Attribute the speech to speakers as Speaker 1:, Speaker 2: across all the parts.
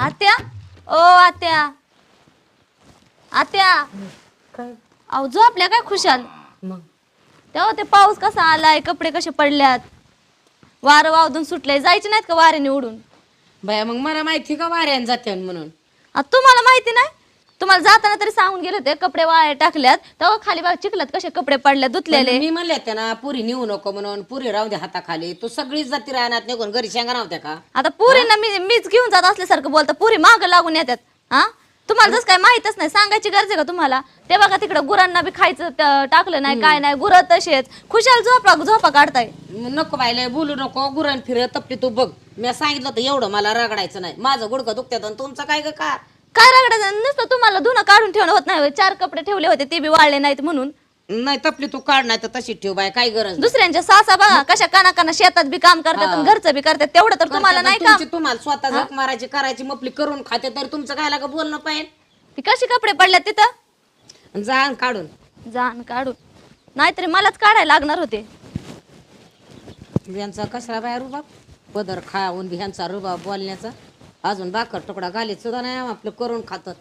Speaker 1: आत्या? ओ आत्या. आत्या.
Speaker 2: काय?
Speaker 1: अहो झोपल्या काय खुशाल?
Speaker 2: मग?
Speaker 1: तेव्हा ते पाऊस कसा आलाय कपडे कसे पडल्यात? वारं वावदून सुटले जायचे नाहीत का वाऱ्याने उडून?
Speaker 2: बाया मग मला माहिती का वाऱ्यान जाते म्हणून?
Speaker 1: आता तुम्हाला माहिती नाही? तुम्हाला जाताना तरी सांगून गेले होते कपडे वाया टाकल्यात तेव्हा खाली बघा चिखलात कसे कपडे पडले धुतलेले.
Speaker 2: मी म्हणले त्यांना पुरी नेऊ नको म्हणून पुरी राहू दे हाताखाली तू सगळीच जाती राहणार निघून घरी शेंगा नव्हत्या का?
Speaker 1: आता पुरीना मी मीच घेऊन जात असल्यासारखं बोलता पुरी माग लागून येतात हा? तुम्हाला जसं काय माहितच नाही सांगायची गरज आहे का तुम्हाला? ते बघा तिकडं गुरांना बी खायचं त- टाकलं नाही काय नाही गुरं तसेच. खुशाल झोपा झोपा काढताय.
Speaker 2: मग नको बायले बोलू नको गुरण फिर तपली तू बघ. मी सांगितलं होतं एवढं मला रगडायचं नाही. माझं गुडकं दुखत्यात आणि तुमचं काय ग का
Speaker 1: काय रगडायचं? नुसतं तुम्हाला धुणं काढून ठेवणं होत नाही होय. चार कपडे ठेवले होते ते बी वाळले नाहीत म्हणून.
Speaker 2: नाही तपली तू काढ नाही तर तशी ठेव बाय काय गरज नाही.
Speaker 1: दुसऱ्यांच्या सासा बघा कशा काना काना शेतात बी काम करतात आणि घरचं बी करतात तेवढं तर तुम्हाला नाही काम.
Speaker 2: तुमची तुम्हाला स्वतः झक मारायची करायची मपली करून खाते तर तुमचं काय लागा बोलणं पाहिजे?
Speaker 1: ती कशी कपडे पडल्यात तिथं?
Speaker 2: जा आणि काढून.
Speaker 1: जाण काढून. नाहीतरी मलाच काढायला लागणार होते.
Speaker 2: ह्यांचा कशाला बाय रुबाब? पदर खाऊन ह्यांचा रुबाब बोलण्याचा. अजून बाकर तुकडा घालीत सुद्धा नाही आपलं करून खातात.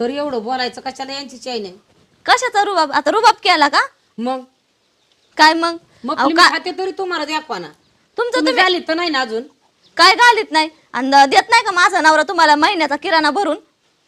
Speaker 2: तर एवढं बोलायचं कशाला यांची चाय नाही
Speaker 1: कशाचा रुबाब? आता रुबाब केला का?
Speaker 2: मग?
Speaker 1: काय मग?
Speaker 2: मग
Speaker 1: अहो,
Speaker 2: मी
Speaker 1: का-
Speaker 2: खाते तरी तुम्हाला द्यावा ना.
Speaker 1: तुमचं
Speaker 2: तुम्ही
Speaker 1: तुम्ही
Speaker 2: झाली तर नाही ना अजून?
Speaker 1: काय घालीत नाही? आणि देत नाही का माझा नवरा तुम्हाला महिन्याचा किराणा भरून?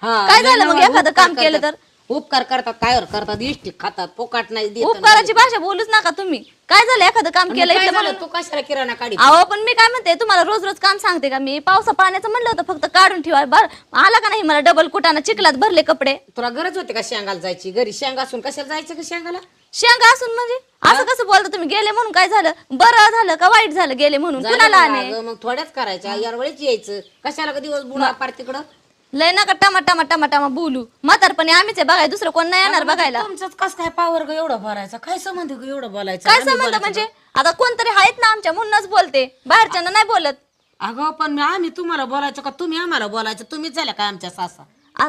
Speaker 2: हा
Speaker 1: काय झालं मग एखादं काम केलं
Speaker 2: करतात. उपकार करतात काय करतात इष्टी खातात पोकाट नाही देत.
Speaker 1: उपकाराची भाषा बोलूच नका तुम्ही. काय झालं एखादं काम केलं
Speaker 2: काय
Speaker 1: इथलं
Speaker 2: झालं?
Speaker 1: म्हणून?
Speaker 2: तू कशाला किराणा काढी?
Speaker 1: अहो पण मी काय म्हणते तुम्हाला रोज रोज काम सांगते का मी? पावसा पाण्याचं म्हणलं होतं फक्त काढून ठेवा. बर आला का नाही मला डबल कुटाना चिखलात भरले कपडे?
Speaker 2: तुला गरज होती का शेंगाला जायची? घरी शेंगा असून कशाला जायचं का शेंगाला?
Speaker 1: शेंगा असून म्हणजे? असं कसं बोलता तुम्ही? गेले म्हणून काय झालं? बरं झालं का वाईट झालं गेले म्हणून? कुणाला आणे
Speaker 2: अगं, मग थोड्याच करायच्या. यावेळेच यायचं. कशाला का दिवस बुडा पार तिकडं?
Speaker 1: लय नका टमा टमा टमा टमा बोलू. म्हातारपणे आम्हीच आहे बघाय दुसरं कोण नाही येणार बघायला.
Speaker 2: तुमचंच कस काय पावर ग एवढं भरायचं काय संबंध ग एवढं बोलायचं?
Speaker 1: काय
Speaker 2: आम्ही
Speaker 1: संबंध
Speaker 2: बोलायचं
Speaker 1: म्हणजे? आता कोणतरी आहेत ना आमच्या म्हणूनच बोलते. बाहेरच्यांना नाही बोलत.
Speaker 2: का? अगं पण आम्ही तुम्हाला बोलायचो का? तुम्ही आम्हाला बोलायचं. तुम्हीच झाल्या का आमच्या सासा?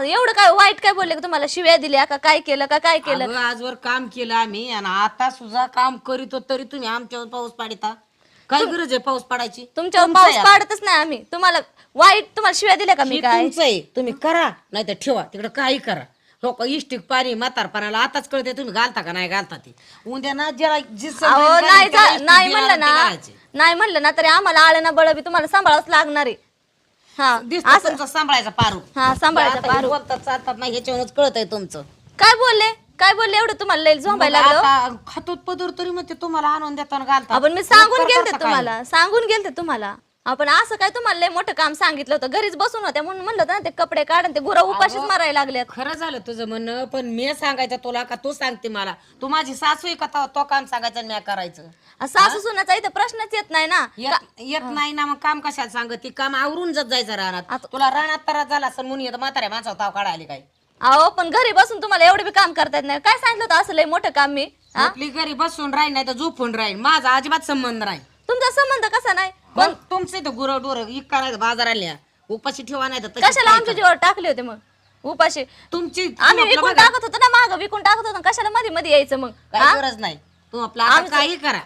Speaker 1: एवढं काय वाईट काय बोलले का तुम्हाला? शिव्या दिल्या का? काय केलं का? काय केलं?
Speaker 2: अगं, आजवर काम केलं आम्ही आणि आता सुद्धा काम करीतो तरी तुम्ही आमच्यावर पाऊस पाडिता. काय गरज आहे पाऊस पाडायची?
Speaker 1: तुमच्यावर
Speaker 2: तुमचं
Speaker 1: पाऊस
Speaker 2: आहे
Speaker 1: पाडतच नाही आम्ही. तुम्हाला वाईट तुम्हाला शिव्या दिल्या का मी
Speaker 2: हे
Speaker 1: काय?
Speaker 2: तुमचं आहे. तुम्ही करा नाही तर ठेवा. तिकडे काही करा. हो का इष्टिक पाणी म्हातारपणाला आताच कळते तुम्ही घालता का नाही घालता ते. उद्या ना ज्याला जी सवय
Speaker 1: अहो
Speaker 2: झाली
Speaker 1: नाही
Speaker 2: त्याला
Speaker 1: जा-
Speaker 2: इष्टिक
Speaker 1: नाही
Speaker 2: देणार
Speaker 1: म्हणलं ना.
Speaker 2: घालायचे.
Speaker 1: नाही म्हणलं ना तरी आम्हाला आलं ना बळबी तुम्हाला सांभाळावंच लागणार आहे. हा
Speaker 2: तुमचं सांभाळायचा पारू.
Speaker 1: हा सांभाळायचं
Speaker 2: आता हे
Speaker 1: पारू.
Speaker 2: बोलतात चालतात नाही ह्याच्यावरच कळत आहे तुमचं.
Speaker 1: काय बोलले? काय बोलले एवढं तुम्हाला? लई झोंबायला लागलं?
Speaker 2: आता खातोत पदर तरी मग ते तुम्हाला आणून देताना घालतात.
Speaker 1: आपण मी सांगून गेलते
Speaker 2: काय?
Speaker 1: तुम्हाला. सांगून गेलते तुम्हाला. आपण असं काय तुम्हाला लय मोठं काम सांगितलं होतं? घरीच बसून होत्या म्हणून म्हणलं होतं ना ते कपडे काढून ते गुरं उपाशीच मारायला लागल्यात.
Speaker 2: खरं झालं तुझं म्हणणं पण मी सांगायचं तुला का तू सांगते मला? तू माझी सासू आहे का तो- तो काम सांगायचं मी करायचं?
Speaker 1: आ, सासू सुनाचा इथं प्रश्नच येत नाही ना.
Speaker 2: येत येत नाही ना मग काम कशाला सांगत? ती काम आवरून जात जायचं रानात. तुला रानात त्रास झाला असं म्हणून येतं म्हाताऱ्या माणसावर ताव काढायला काय?
Speaker 1: अहो पण घरी बसून तुम्हाला एवढे बी काम करता येत नाही. काय सांगितलं होतं असं लय मोठं काम मी? हा?
Speaker 2: आपली घरी बसून राहील नाही तर झोपून राहील. माझा अजिबात संबंध नाही.
Speaker 1: तुमचा संबंध कसा नाही?
Speaker 2: पण तुमचं इथं गुरं डोरं इका नाही बाजाराला उपाशी ठेवा नाही तर तशीच
Speaker 1: कशाला आमच्या जीवावर टाकले होते मग? उपाशी?
Speaker 2: तुमची
Speaker 1: आम्ही
Speaker 2: आपलं
Speaker 1: विकून
Speaker 2: बघा.
Speaker 1: टाकत होतो ना माग विकून टाकत होतो ना, कशाला मध्ये मध्ये यायचं मग?
Speaker 2: काही गरज नाही. तू आपला आता काही करा.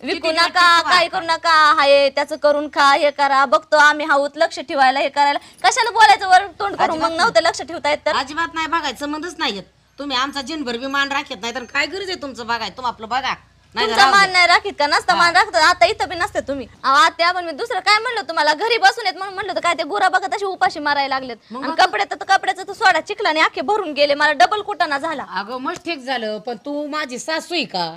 Speaker 1: विकू नका काय करू नका हाय त्याचं करून खा हे करा बघतो आम्ही हाऊत लक्ष ठेवायला हे करायला. कशाला बोलायचं वर तोंड करून मग नव्हतं लक्ष ठेवता येत तर?
Speaker 2: अजिबात नाही बघायचं संबंधच नाही येत. तुम्ही आमचा जिनभर बी मान राखत नाही तर काय गरज आहे तुमचं बघाय तुम आपलं बघा. नाही
Speaker 1: तुमचा मान नाही राखीत का? नसता मान राखत आता इथं बी नसते तुम्ही. अहो, आत्या पण मी दुसरं काय म्हणलं तुम्हाला? घरी बसून येत म्हणून म्हणलं होतं काय ते गुरा बघत अशी उपाशी मारायला लागलेत. आणि कपडे तर कपड्याचं तर सोडा चिखलाने अख्खे भरून गेले. मला डबल कुटाणा झाला.
Speaker 2: अगं मग ठीक झालं पण तू माझी सासू आहे का?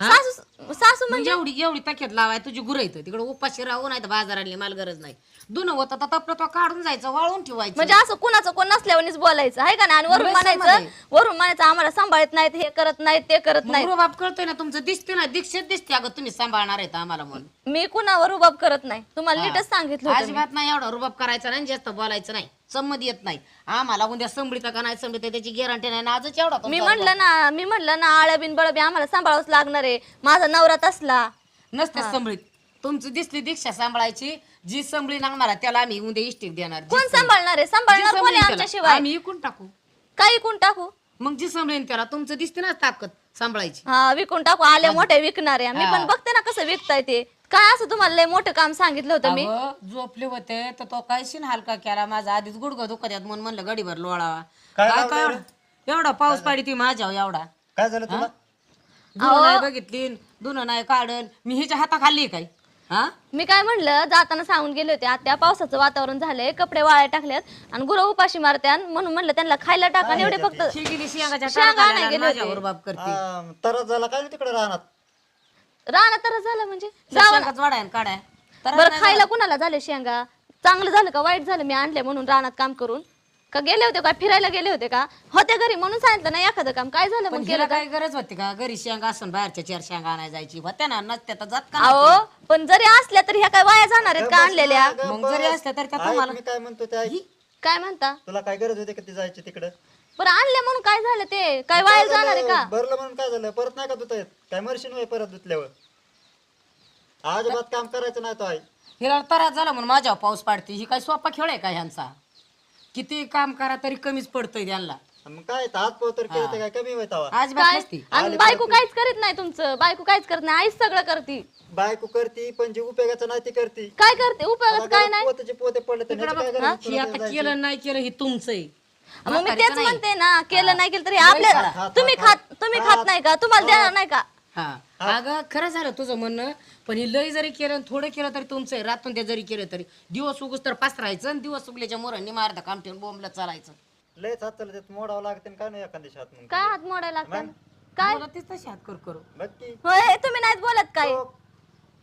Speaker 2: हा?
Speaker 1: सासू सासू
Speaker 2: म्हणजे? एवढी एवढी तक्यात लावाय तुझी गुरं येतं तिकडे उपाशी राहू नाही तर बाजारातली मला गरज नाही. दुन होतं तर आपलं तो काढून जायचं वाळून ठेवायचं.
Speaker 1: म्हणजे असं कुणाचं कोण नसल्यावरच बोलायचं आहे का नाही? आणि वरून म्हणायचं वरून म्हणायचं आम्हाला सांभाळत नाहीत हे करत नाहीत ते करत नाहीत.
Speaker 2: मग बाप कळतोय ना तुमचं? दिसते ना दीक्षेत दिसते. अगं तुम्ही सांभाळणार आहेत आम्हाला म्हणून.
Speaker 1: मी कुणावर उबाब करत नाही. तुम्हाला नीटच सांगितलं होतं मी.
Speaker 2: अजिबात नाही एवढा रुबाब करायचा नाही जास्त बोलायचं नाही. संमती येत नाही. आम्हाला उद्या संभळीत का नाही संभळीत त्याची गॅरंटी नाही ना आजच एवढा
Speaker 1: मी
Speaker 2: तुमचा
Speaker 1: म्हणलं ना मी म्हणलं ना आळबिन बळबी आम्हाला सांभाळावंच लागणार आहे. माझा नवरा तसला.
Speaker 2: नसते संभळीत. तुमची दिसली दीक्षा सांभाळायची जी संभळी नांगणार त्याला आम्ही उद्या इष्टिक देणार. जी
Speaker 1: कोण सांभाळणार आहे? सांभाळणार कोण आहे आमच्याशिवाय?
Speaker 2: आम्ही इकून टाकू.
Speaker 1: काही कोण टाकू?
Speaker 2: मग जी संभळीन त्याला तुमचं दिसते ना ताकद सांभाळायची.
Speaker 1: हा विकून टाकू. आले मोठे विकणारे. मी पण बघते ना कसं विकताय ते. काय असं तुम्हाला लय मोठं काम सांगितलं होतं मी?
Speaker 2: अगं, झोपले होते तर तो काय शिन हलका केला? माझा आधीच गुडघं दुखत आहेत म्हणून म्हणलं गडीभर लोळावा.
Speaker 3: काय
Speaker 2: काय
Speaker 3: लावलं
Speaker 2: काय एवढा? एवढा? पाऊस पाडी ती माझ्या एवढा.
Speaker 3: काय झालं तुला?
Speaker 2: धुणं नाही बघितली धुणं नाही काढन मी हिच्या हाता खाल्ली काय? हा?
Speaker 1: मी काय म्हणलं जाताना सांगून गेले होते आत्या पावसाचं वातावरण झालंय कपडे वाळ्या टाकल्यात आणि गुरं उपाशी मारत्यान म्हणून म्हणलं त्यांना खायला टाका आणि एवढे फक्त
Speaker 2: शेंगाच्या
Speaker 1: शेंगा नाही
Speaker 2: आणि
Speaker 1: गेले होते.
Speaker 2: माझ्यावर बाप करते.
Speaker 3: हा, तरच झाला काय तिकडे राहणार?
Speaker 1: राणा तर झालं म्हणजे
Speaker 2: शेंगाच वाढाय आणि काढाय तर
Speaker 1: बरं खायला कुणाला झाले शेंगा? चांगलं झालं का? वाईट झालं? मी आणले म्हणून रानात काम करून. का गेले होते का? फिरायला गेले होते का? होते घरी म्हणून सांगितलं ना एखादं काम. काय झालं
Speaker 2: पण
Speaker 1: मग
Speaker 2: हिला काय गरज होती का? घरी शेंगा असून बाहेरच्या चार शेंगा आणायला जायची होत्या ना नसत्या तर जात का
Speaker 1: अहो पण जरी असल्या तरी ह्या काय वाया जाणार आहेत का आणलेल्या?
Speaker 2: मग जरी असल्या तरी त्या
Speaker 3: ऐक, मी काय म्हणतो ते ऐक.
Speaker 1: काय म्हणता?
Speaker 3: तुला काय गरज होती का ती जायची तिकडे?
Speaker 1: बरं आणले म्हणून काय झालं ते? काय वाया जाणार आहे का?
Speaker 3: भरलं म्हणून काय झालं? परत नाही का धुता येत? काय मरशीन वय परत धुतल्यावर? अजिबात काम करायचं नाही तो आई.
Speaker 2: हिला त्रास झाला म्हणून माझ्यावर पाऊस पाडते. ही काय सोपा खेळ आहे का ह्यांचा? किती काम करा तरी कमीच पडतंय त्यांना.
Speaker 3: मग काय हात पोतर केलं तर काय कमी
Speaker 2: आज
Speaker 1: काय?
Speaker 2: नसती.
Speaker 1: आणि बायको काहीच करीत नाही तुमचं. बायको काहीच करत नाही. आईच सगळं करते.
Speaker 3: बायको करती पण जी उपयोगाचं नाही ती करती.
Speaker 1: काय करते? उपयोगाचं काय नाही?
Speaker 3: पोते पडले तर ह्याची काय गरज
Speaker 2: ही? आता केलं नाही केलं हे तुमचं आहे
Speaker 1: मग मी तेच म्हणते ना केलं नाही केलं तरी आपल्या तुम्ही खात तुम्ही खात नाही का? तुम्हाला देणार नाही का?
Speaker 2: हा. अगं खरं झालं तुझं म्हणणं पण ही लय जरी केलं आणि थोडं केलं तरी तुमचं आहे. रातून त्या जरी केलं तरी. दिवस उगस तर पसरायचं आणि दिवस उगल्याच्या मोरांनी मारदा काम ठेवून बोंबला चालायचं.
Speaker 3: लयच हात चालत आहेत, मोडावं लागते काय नाही एखाद्या हात मग.
Speaker 1: काय हात मोडायला लागतात काय?
Speaker 2: मला तीच तशी हात कर करू.
Speaker 3: बघ की
Speaker 1: होय तुम्ही नाहीत बोलत काय?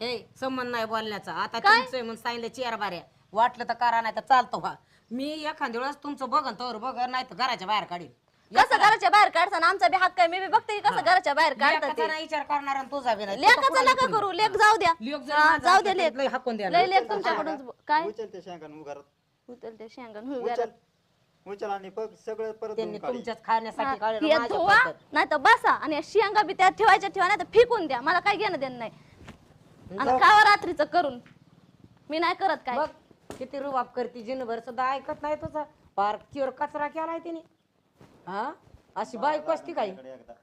Speaker 2: हे. संबंध नाही बोलण्याचा. आता तुमचं आहे म्हणून सांगितलं चेअर बाऱ्या. वाटलं तर करा नाही तर चालतो व्हा मी एखाद्या वेळेस तुमचं बघन तर बघ नाही तर घराच्या बाहेर काढीन.
Speaker 1: कसं घराच्या बाहेर काढता आमचा बी हक्क आहे मी बी बघते की कसं घराच्या बाहेर काढतात
Speaker 2: नाही विचार करणार आणि तुझा बी नाही.
Speaker 1: लेखाचं नका करू लेख जाऊ द्या.
Speaker 2: लेक जर
Speaker 1: हा,
Speaker 2: माझा
Speaker 1: जाऊ द्या
Speaker 2: असला
Speaker 1: लेख.
Speaker 2: लय हाकून द्या.
Speaker 1: लय लेख तुमच्याकडून काय?
Speaker 3: उचल ते शेंगान उगारात
Speaker 1: उचल ते शेंगण हुई
Speaker 3: उचल. उचल आणि बघ सगळं परत
Speaker 2: त्यांनी
Speaker 3: धुवून काढ.
Speaker 2: तुमच्याच खाण्यासाठी काढलं
Speaker 1: हे
Speaker 2: माझ्या
Speaker 1: धुवा
Speaker 2: पद्धत.
Speaker 1: नाही तर बसा. आणि या शेंगा बी त्यात ठेवायच्या ठेवा नाही तर फेकून द्या. मला काय घेणं देणं नाही. आणि खावा रात्रीचं करून. मी नाही करत काय.
Speaker 2: बघ किती रुबाब करते जिनभर सुद्धा ऐकत नाही तुझा. पार चिवर कचरा केलाय तिने. हा? अशी बायको असती काही
Speaker 3: इकडे एकदा.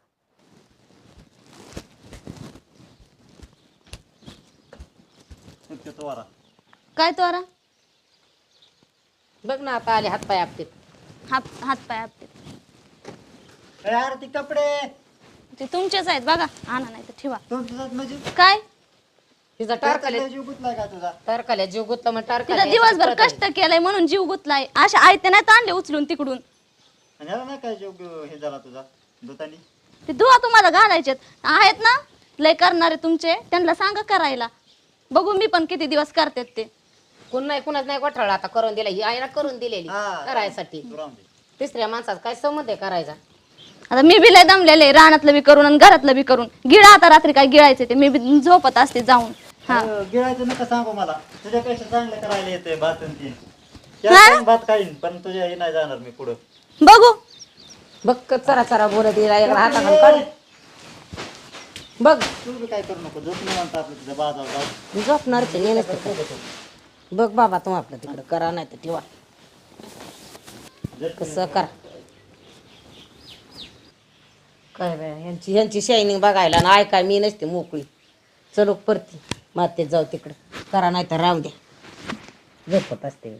Speaker 3: इतके तो वारा.
Speaker 1: काय तो अरा
Speaker 2: बघ ना आता आले हात पाय आपटे.
Speaker 1: हात हात पाय आपटे
Speaker 3: ती कपडे.
Speaker 1: ते तुमचेच आहेत बघा. आणा नाही तर ठेवा.
Speaker 3: म्हणजे?
Speaker 1: काय?
Speaker 2: तिचा टारकाले
Speaker 3: त्याचा जीव गुतलाय का तुझा?
Speaker 2: टारकाल्या जीव गुतला मग
Speaker 1: तिला
Speaker 2: टारकाल्या
Speaker 1: दिवसभर कष्ट केलंय म्हणून जीव गुतलाय. अशा आयते नाही ताणले उचलून तिकडून.
Speaker 3: आणि ह्याला नाही काय जीव ग- हे झाला तुझा दुतानी?
Speaker 1: ते दुवा तुम्हाला घालायचे आहेत ना? लय करणारे तुमचे. त्यांना सांगा करायला. बघू मी पण किती दिवस करतात ते.
Speaker 2: कोण नाही कुणाच नाही गोठाळा आता करून दिला ही आईला करून दिलेली
Speaker 3: हा.
Speaker 2: करायसाठी.
Speaker 3: तू राहून दे.
Speaker 2: तिसऱ्या माणसाचा काय संबंध आहे करायचा?
Speaker 1: आता मी बी लय दमलेले रानातलं बी करून आणि घरातलं बी करून. गिळा आता रात्री काय गिळायचे ते. मी बी झोपत असते जाऊन. हा.
Speaker 3: गिळायचं नका सांगू मला. तुझ्यापेक्षा चांगलं करायला येतंय भात आणि भात खाईन पण तुझ्या हे नाही जाणार मी पुढं.
Speaker 1: बघू.
Speaker 2: बघ चरा चरा बोलत हाताखाली काढ. बघ.
Speaker 3: तू बी काय करू नको झोप निवांत आपलं तुझं बाजावर जाऊ
Speaker 2: झोपणारच आहे, नेणंच तर. बघ बाबा तू आपलं तिकडं करा नाही तर ठेवा कसं करा. काय बाय यांची यांची शायनिंग बघायला ना ऐकाय मी नसते मोकळी. चलो परती. मातेत जाऊ तिकडं करा नाही तर राहू द्या झोपत असते मी.